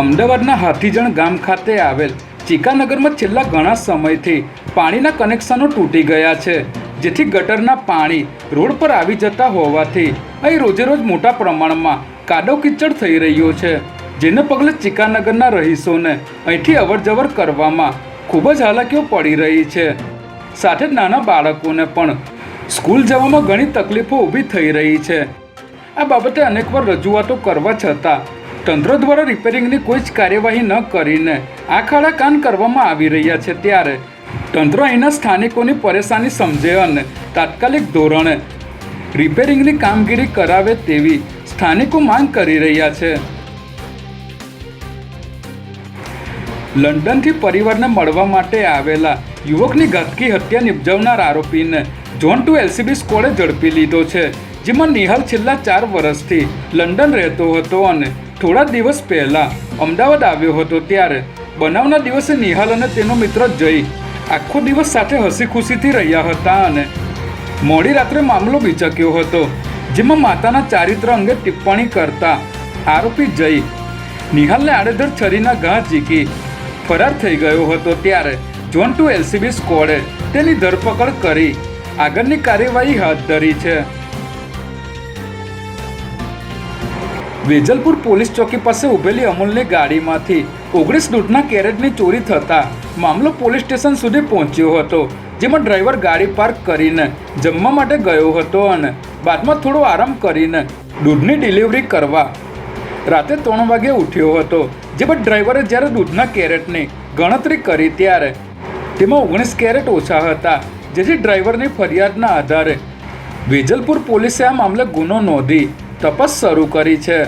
અમદાવાદના હાથીજણ ગામ ખાતે આવેલ ચિકાનગરમાં છેલ્લા ઘણા સમયથી પાણીના કનેક્શનો તૂટી ગયા છે, જેથી ગટરના પાણી રોડ પર આવી જતા હોવાથી અહીં રોજેરોજ મોટા પ્રમાણમાં કાદવ કિચડ થઈ રહ્યો છે. જેને પગલે ચિકાનગરના રહીશોને અહીંથી અવરજવર કરવામાં ખૂબ જ હાલાકીઓ પડી રહી છે. સાથે જ નાના બાળકોને પણ સ્કૂલ જવામાં ઘણી તકલીફો ઊભી થઈ રહી છે. આ બાબતે અનેકવાર રજૂઆતો કરવા છતાં તંત્ર દ્વારા રિપેરિંગની કોઈ જ કાર્યવાહી ન કરીને આ ખાડા કાન કરવામાં આવી રહ્યા છે ત્યારે તંત્ર અહીંના સ્થાનિકોની પરેશાની સમજે અને તાત્કાલિક ધોરણે રિપેરિંગની કામગીરી કરાવે તેવી સ્થાનિકો માંગ કરી રહ્યા છે. લંડનથી પરિવારને મળવા માટે આવેલા યુવકની ઘાતકી હત્યા નિપજાવનાર આરોપીને જોન ટુ એલસીબી સ્કોડે ઝડપી લીધો છે, જેમાં નિહાલ છેલ્લા ચાર વર્ષથી લંડન રહેતો હતો અને થોડા દિવસ પહેલા અમદાવાદ આવ્યો હતો ત્યારે બનાવના દિવસે નિહાલ અને તેનો મિત્ર જય આખો દિવસ સાથે હસી ખુશીથી રહ્યા હતા અને મોડી રાત્રે મામલો વિચક્યો હતો, જેમાં માતાના ચારિત્ર અંગે ટિપ્પણી કરતા આરોપી જય નિહાલને આડેધડ છરીના ઘા ઝીકી ફરાર થઈ ગયો હતો ત્યારે જોન ટુ એલસીબી સ્કોડે તેની ધરપકડ કરી આગળની કાર્યવાહી હાથ ધરી છે. વેજલપુર પોલીસ ચોકી પાસે ઊભેલી અમૂલની ગાડીમાંથી ઓગણીસ દૂધના કેરેટની ચોરી થતાં મામલો પોલીસ સ્ટેશન સુધી પહોંચ્યો હતો, જેમાં ડ્રાઈવર ગાડી પાર્ક કરીને જમવા માટે ગયો હતો અને બાદમાં થોડો આરામ કરીને દૂધની ડિલિવરી કરવા રાતે ત્રણ વાગે ઉઠ્યો હતો, જેમાં ડ્રાઈવરે જ્યારે દૂધના કેરેટની ગણતરી કરી ત્યારે તેમાં ઓગણીસ કેરેટ ઓછા હતા, જેથી ડ્રાઈવરની ફરિયાદના આધારે વેજલપુર પોલીસે આ મામલે ગુનો નોંધી તપાસ શરૂ કરી છે.